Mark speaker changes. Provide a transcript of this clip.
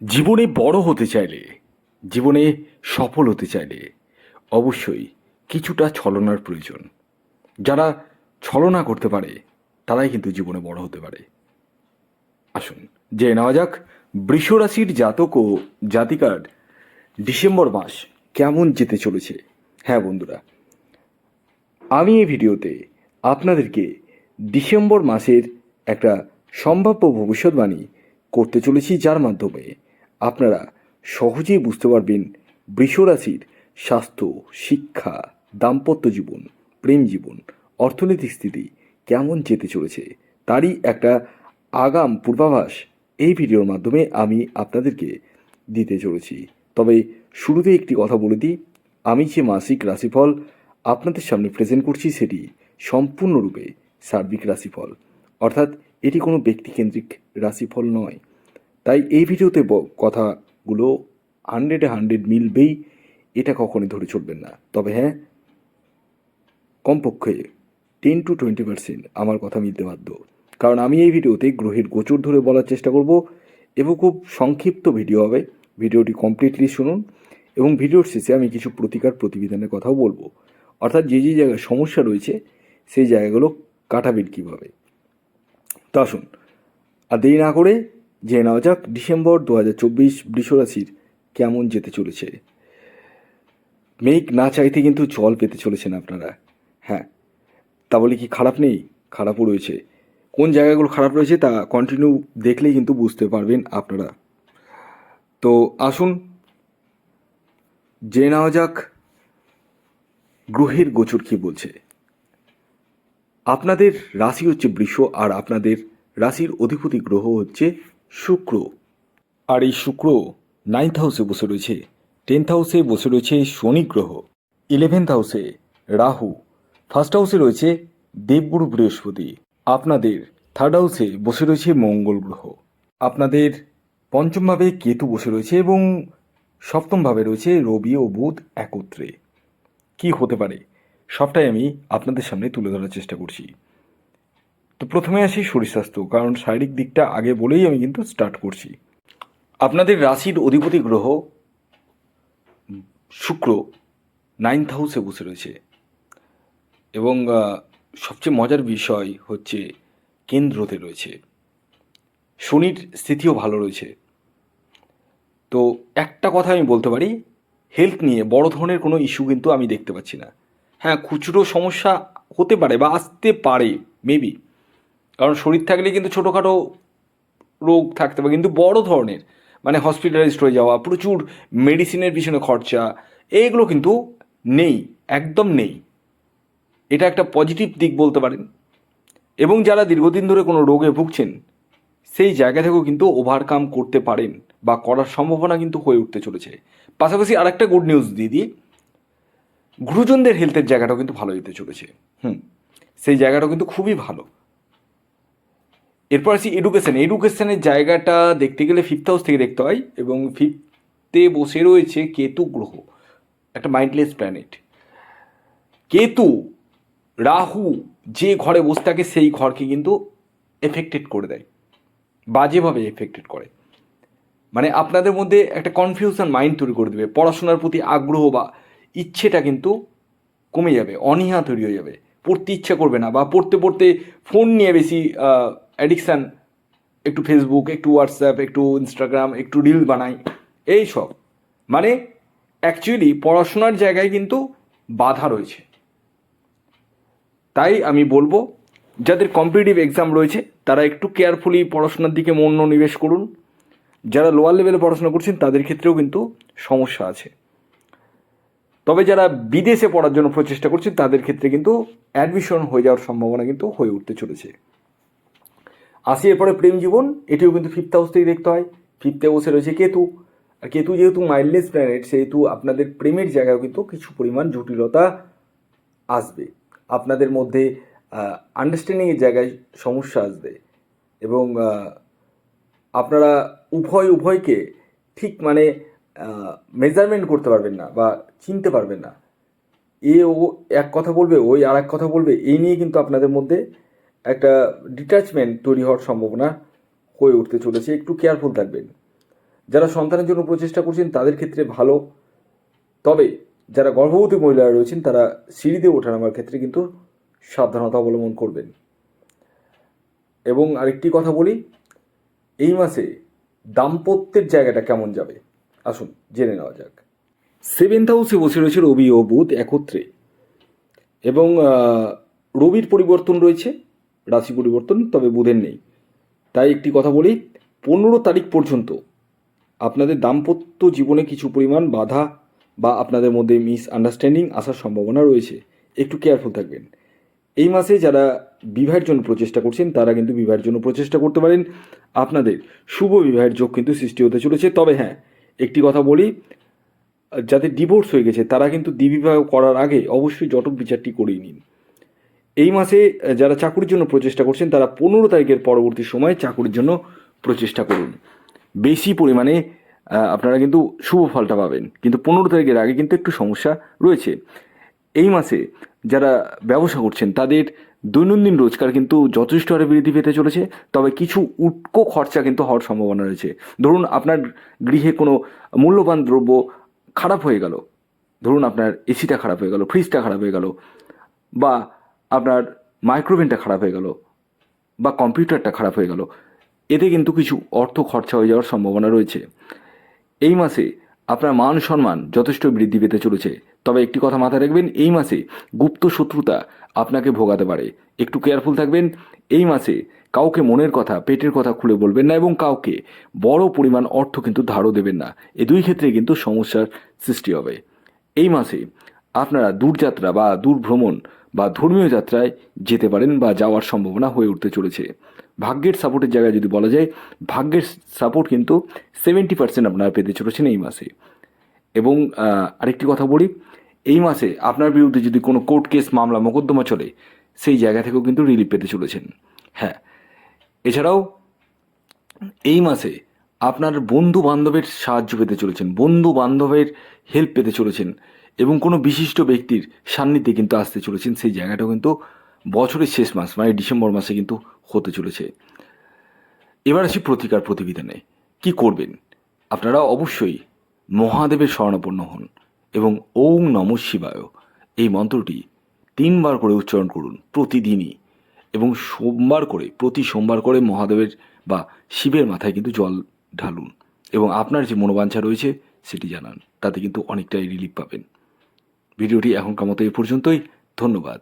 Speaker 1: জীবনে বড় হতে চাইলে, জীবনে সফল হতে চাইলে অবশ্যই কিছুটা ছলনার প্রয়োজন। যারা ছলনা করতে পারে, তারাই কিন্তু জীবনে বড় হতে পারে। আসুন যে নেওয়া যাক বৃষরাশির জাতক ও জাতিকার ডিসেম্বর মাস কেমন যেতে চলেছে। হ্যাঁ বন্ধুরা, আমি এই ভিডিওতে আপনাদেরকে ডিসেম্বর মাসের একটা সম্ভাব্য ভবিষ্যৎবাণী করতে চলেছি, যার মাধ্যমে আপনারা সহজেই বুঝতে পারবেন বৃষরাশির স্বাস্থ্য, শিক্ষা, দাম্পত্য জীবন, প্রেম জীবন, অর্থনৈতিক স্থিতি কেমন যেতে চলেছে, তারই একটা আগাম পূর্বাভাস এই ভিডিওর মাধ্যমে আমি আপনাদেরকে দিতে চলেছি। তবে শুরুতে একটি কথা বলে দিই, আমি যে মাসিক রাশিফল আপনাদের সামনে প্রেজেন্ট করছি সেটি সম্পূর্ণরূপে সার্বিক রাশিফল। অর্থাৎ এটি কোনো ব্যক্তিকেন্দ্রিক রাশিফল নয়। তাই এই ভিডিওতে কথাগুলো হান্ড্রেডে হান্ড্রেড মিলবেই, এটা কখনই ধরে চলবেন না। তবে হ্যাঁ কমপক্ষে টেন টু টোয়েন্টি পার্সেন্ট আমার কথা মিলতে বাধ্য। কারণ আমি এই ভিডিওতে গ্রহের গোচর ধরে বলার চেষ্টা করব এবং খুব সংক্ষিপ্ত ভিডিও হবে। ভিডিওটি কমপ্লিটলি শুনুন এবং ভিডিওর শেষে আমি কিছু প্রতিকার প্রতিবিধানের কথাও বলব। অর্থাৎ যে যে জায়গায় সমস্যা রয়েছে, সেই জায়গাগুলো কাটাবেন কীভাবে? তো আসুন, আর দেরি না করে জেনে নেওয়া যাক, ডিসেম্বর দু হাজার চব্বিশ বৃষরাশির কেমন যেতে চলেছে। মেঘ না চাইতে কিন্তু জল পেতে চলেছেন আপনারা। হ্যাঁ তা বলে কি খারাপ নেই? খারাপও রয়েছে। কোন জায়গাগুলো খারাপ রয়েছে তা কন্টিনিউ দেখলেই কিন্তু বুঝতে পারবেন আপনারা। তো আসুন, জেনে নেওয়া যাক গ্রহের গোচর কী বলছে। আপনাদের রাশি হচ্ছে বৃষ আর আপনাদের রাশির অধিপতি গ্রহ হচ্ছে শুক্র। আর এই শুক্র নাইন্থ হাউসে বসে রয়েছে। টেন্থ হাউসে বসে রয়েছে শনি গ্রহ। ইলেভেন্থ হাউসে রাহু। ফার্স্ট হাউসে রয়েছে দেবগুরু বৃহস্পতি। আপনাদের থার্ড হাউসে বসে রয়েছে মঙ্গল গ্রহ। আপনাদের পঞ্চমভাবে কেতু বসে রয়েছে এবং সপ্তমভাবে রয়েছে রবি ও বুধ একত্রে। কি হতে পারে? সবটাই আমি আপনাদের সামনে তুলে ধরার চেষ্টা করছি। তো প্রথমে আসি শরীর স্বাস্থ্য কারণ শারীরিক দিকটা আগে বলেই আমি কিন্তু স্টার্ট করছি। আপনাদের রাশির অধিপতি গ্রহ শুক্র নাইন্থ হাউসে বসে রয়েছে। এবং সবচেয়ে মজার বিষয় হচ্ছে কেন্দ্রতে রয়েছে। শনির স্থিতিও ভালো রয়েছে। তো একটা কথা আমি বলতে পারি হেলথ নিয়ে বড় ধরনের কোনো ইস্যু কিন্তু আমি দেখতে পাচ্ছি না। হ্যাঁ খুচরো সমস্যা হতে পারে বা আসতে পারে মেবি কারণ শরীর থাকলে কিন্তু ছোটোখাটো রোগ থাকতে পারে, কিন্তু বড় ধরনের মানে হসপিটালাইজড হয়ে যাওয়া, প্রচুর মেডিসিনের পিছনে খরচা এইগুলো কিন্তু নেই, একদম নেই। এটা একটা পজিটিভ দিক বলতে পারেন। এবং যারা দীর্ঘদিন ধরে কোনো রোগে ভুগছেন, সেই জায়গা থেকেও কিন্তু ওভারকাম করতে পারেন বা করার সম্ভাবনা কিন্তু হয়ে উঠতে চলেছে। পাশাপাশি আরেকটা গুড নিউজ দিয়ে দিই, গুরুজনদের হেলথের জায়গাটাও কিন্তু ভালো যেতে চলেছে। হুম, সেই জায়গাটাও কিন্তু খুবই ভালো। এরপর আসি এডুকেশন এডুকেশনের জায়গাটা দেখতে গেলে ফিফথ হাউস থেকে দেখতে হয় এবং ফিফথে বসে রয়েছে কেতু গ্রহ, একটা মাইন্ডলেস প্ল্যানেট কেতু, রাহু যে ঘরে বসে থাকে সেই ঘরকে কিন্তু এফেক্টেড করে দেয়, বাজেভাবে এফেক্টেড করে। মানে আপনাদের মধ্যে একটা কনফিউশন মাইন্ড তৈরি করে দেবে, পড়াশোনার প্রতি আগ্রহ বা ইচ্ছেটা কিন্তু কমে যাবে, অনীহা তৈরি হয়ে যাবে, পড়তে ইচ্ছা করবে না বা পড়তে পড়তে ফোন নিয়ে বেশি অ্যাডিকশান একটু ফেসবুক একটু হোয়াটসঅ্যাপ একটু ইনস্টাগ্রাম একটু রিল বানাই, এই সব। মানে অ্যাকচুয়ালি পড়াশোনার জায়গায় কিন্তু বাধা রয়েছে। তাই আমি বলব, যাদের কম্পিটিটিভ এক্সাম রয়েছে, তারা একটু কেয়ারফুলি পড়াশোনার দিকে মনোনিবেশ করুন। যারা লোয়ার লেভেলে পড়াশোনা করছেন, তাদের ক্ষেত্রেও কিন্তু সমস্যা আছে। তবে যারা বিদেশে পড়ার জন্য প্রচেষ্টা করছেন, তাদের ক্ষেত্রে কিন্তু অ্যাডমিশন হয়ে যাওয়ার সম্ভাবনা কিন্তু হয়ে উঠতে চলেছে। আসি এরপরে প্রেম জীবন, এটিও কিন্তু ফিফথ হাউস থেকে দেখতে হয়। ফিফথ বসে রয়েছে কেতু। আর কেতু যেহেতু মাইল্ডলেস প্ল্যানেট সেহেতু আপনাদের প্রেমের জায়গায় কিন্তু কিছু পরিমাণ জটিলতা আসবে। আপনাদের মধ্যে আন্ডারস্ট্যান্ডিংয়ের জায়গায় সমস্যা আসবে। এবং আপনারা উভয়, উভয়কে ঠিক মানে মেজারমেন্ট করতে পারবেন না বা চিনতে পারবেন না। এ ও এক কথা বলবে, ওই আর এক কথা বলবে, এই নিয়ে কিন্তু আপনাদের মধ্যে একটা ডিট্যাচমেন্ট তৈরি হওয়ার সম্ভাবনা হয়ে উঠতে চলেছে। একটু কেয়ারফুল থাকবেন। যারা সন্তানের জন্য প্রচেষ্টা করছেন, তাদের ক্ষেত্রে ভালো। তবে যারা গর্ভবতী মহিলারা রয়েছেন, তারা সিঁড়িতে ওঠানামার ক্ষেত্রে কিন্তু সাবধানতা অবলম্বন করবেন। এবং আরেকটি কথা বলি, এই মাসে দাম্পত্যের জায়গাটা কেমন যাবে? আসুন, জেনে নেওয়া যাক। সেভেন্থ হাউসে বসে রয়েছে রবি ও বুধ একত্রে। এবং রবির পরিবর্তন রয়েছে। রাশি পরিবর্তন তবে বুধের নেই। তাই একটি কথা বলি, পনেরো তারিখ পর্যন্ত আপনাদের দাম্পত্য জীবনে কিছু পরিমাণ বাধা বা আপনাদের মধ্যে মিস আন্ডারস্ট্যান্ডিং আসার সম্ভাবনা রয়েছে। একটু কেয়ারফুল থাকবেন। এই মাসে যারা বিবাহের জন্য প্রচেষ্টা করছেন, তারা কিন্তু বিবাহের জন্য প্রচেষ্টা করতে পারেন। আপনাদের শুভ বিবাহের যোগ কিন্তু সৃষ্টি হতে চলেছে। তবে হ্যাঁ একটি কথা বলি, যাদের ডিভোর্স হয়ে গেছে, তারা কিন্তু দ্বিবিবাহ করার আগে অবশ্যই জটক বিচারটি করেই নিন। এই মাসে যারা চাকুরির জন্য প্রচেষ্টা করছেন, তারা পনেরো তারিখের পরবর্তী সময়ে চাকুরির জন্য প্রচেষ্টা করুন। বেশি পরিমাণে আপনারা কিন্তু শুভ ফলটা পাবেন। কিন্তু পনেরো তারিখের আগে কিন্তু একটু সমস্যা রয়েছে। এই মাসে যারা ব্যবসা করছেন, তাদের দৈনন্দিন রোজগার কিন্তু যথেষ্ট হারে বৃদ্ধি পেতে চলেছে। তবে কিছু উটকো খরচা কিন্তু হওয়ার সম্ভাবনা রয়েছে। ধরুন, আপনার গৃহে কোনো মূল্যবান দ্রব্য খারাপ হয়ে গেল। ধরুন, আপনার এসিটা খারাপ হয়ে গেল ফ্রিজটা খারাপ হয়ে গেল। বা আপনার মাইক্রোভেনটা খারাপ হয়ে গেল বা কম্পিউটারটা খারাপ হয়ে গেল, এতে কিন্তু কিছু অর্থ খরচা হয়ে যাওয়ার সম্ভাবনা রয়েছে। এই মাসে আপনার মান সম্মান যথেষ্ট বৃদ্ধি পেতে চলেছে। তবে একটি কথা মাথায় রাখবেন, এই মাসে গুপ্ত শত্রুতা আপনাকে ভোগাতে পারে। একটু কেয়ারফুল থাকবেন, এই মাসে কাউকে মনের কথা, পেটের কথা খুলে বলবেন না এবং কাউকে বড় পরিমাণ অর্থ কিন্তু ধারও দেবেন না। এ দুই ক্ষেত্রে কিন্তু সমস্যার সৃষ্টি হবে। এই মাসে আপনারা দূরযাত্রা বা দূর ভ্রমণ বা ধর্মীয় যাত্রায় যেতে পারেন বা যাওয়ার সম্ভাবনা হয়ে উঠতে চলেছে। ভাগ্যের সাপোর্টের জায়গায় যদি বলা যায়, ভাগ্যের সাপোর্ট কিন্তু সেভেন্টি পার্সেন্ট আপনারা পেতে চলেছেন এই মাসে। এবং আরেকটি কথা বলি, এই মাসে আপনার বিরুদ্ধে যদি কোনো কোর্ট কেস, মামলা, মোকদ্দমা চলে, সেই জায়গা থেকেও কিন্তু রিলিফ পেতে চলেছেন। হ্যাঁ এছাড়াও এই মাসে আপনার বন্ধু বান্ধবের সাহায্য পেতে চলেছেন বন্ধু বান্ধবের হেল্প পেতে চলেছেন। এবং কোনো বিশিষ্ট ব্যক্তির সান্নিধ্যে কিন্তু আসতে চলেছেন। সেই জায়গাটাও কিন্তু বছরের শেষ মাস মানে ডিসেম্বর মাসে কিন্তু হতে চলেছে। এবার আসি প্রতিকার প্রতিবিধানে। কি করবেন? আপনারা অবশ্যই মহাদেবের শরণাপন্ন হন এবং ওং নম শিবায় এই মন্ত্রটি তিনবার করে উচ্চারণ করুন প্রতিদিনই এবং সোমবার করে, প্রতি সোমবার করে মহাদেবের বা শিবের মাথায় কিন্তু জল ঢালুন এবং আপনার যে মনোবাঞ্ছা রয়েছে সেটি জানান। তাতে কিন্তু অনেকটাই রিলিফ পাবেন। ভিডিওটি এখনকার মতো এই পর্যন্তই। ধন্যবাদ।